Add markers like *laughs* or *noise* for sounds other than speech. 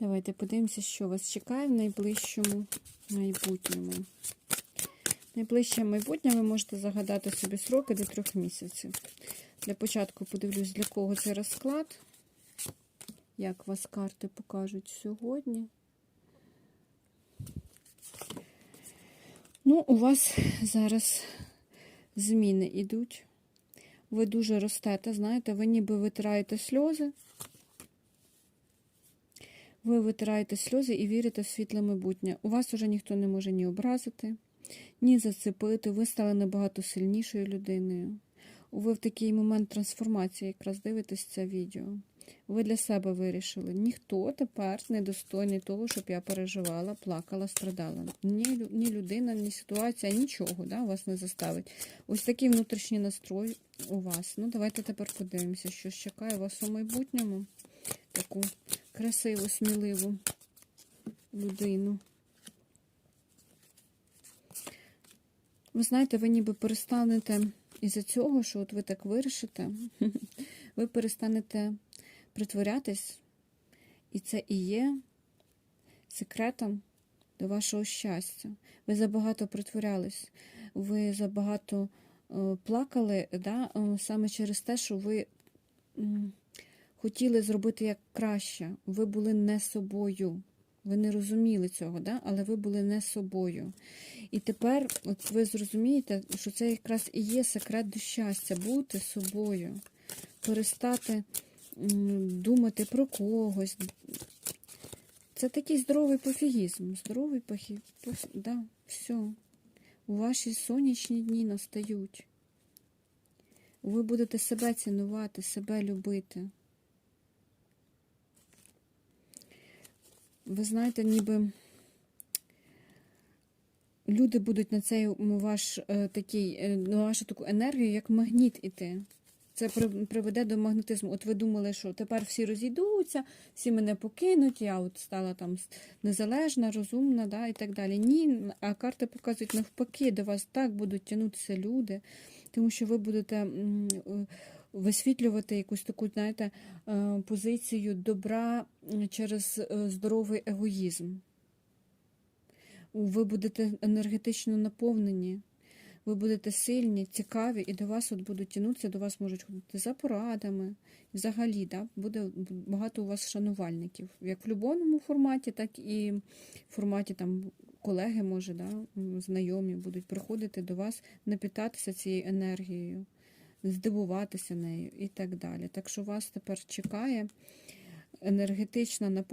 Давайте подивимося, що вас чекає в найближчому майбутньому. Найближче майбутнє ви можете загадати собі сроки до трьох місяців. Для початку подивлюсь, для кого це розклад. Як вас карти покажуть сьогодні. Ну, у вас зараз зміни йдуть. Ви дуже ростете, знаєте, ви ніби витираєте сльози. Ви витираєте сльози і вірите в світле майбутнє. У вас уже ніхто не може ні образити, ні зацепити. Ви стали набагато сильнішою людиною. Ви в такий момент трансформації якраз дивитесь це відео. Ви для себе вирішили. Ніхто тепер не достойний того, щоб я переживала, плакала, страдала. Ні, ні людина, ні ситуація, нічого да, вас не заставить. Ось такий внутрішній настрой у вас. Ну, давайте тепер подивимося, що чекає вас у майбутньому. Таку красиву, сміливу людину. Ви знаєте, ви ніби перестанете із-за цього, що от ви так вирішите, *laughs* ви перестанете притворятись, і це і є секретом до вашого щастя. Ви забагато притворялись, ви забагато е, плакали, да, е, саме через те, що ви хотіли зробити як краще. Ви були не собою. Ви не розуміли цього, да? але ви були не собою. І тепер от ви зрозумієте, що це якраз і є секрет до щастя бути собою, перестати думати про когось. Це такий здоровий пофігізм. Здоровий пофі... пофі... Да, все. У ваші сонячні дні настають. Ви будете себе цінувати, себе любити. Ви знаєте, ніби люди будуть на цей ваш е, такий, е, на вашу таку енергію, як магніт іти. Це приведе до магнетизму. От ви думали, що тепер всі розійдуться, всі мене покинуть, я от стала там незалежна, розумна, да, і так далі. Ні, а карти показують навпаки, до вас так будуть тягнутися люди, тому що ви будете е, висвітлювати якусь таку, знаєте, е, позицію добра через е, здоровий егоїзм. Ви будете енергетично наповнені, ви будете сильні, цікаві, і до вас от будуть тянутися, до вас можуть ходити за порадами. Взагалі, да, буде багато у вас шанувальників, як в будь-якому форматі, так і в форматі там колеги, може, да, знайомі будуть приходити до вас, напітатися цією енергією, здивуватися нею і так далі. Так що вас тепер чекає енергетична наповненість.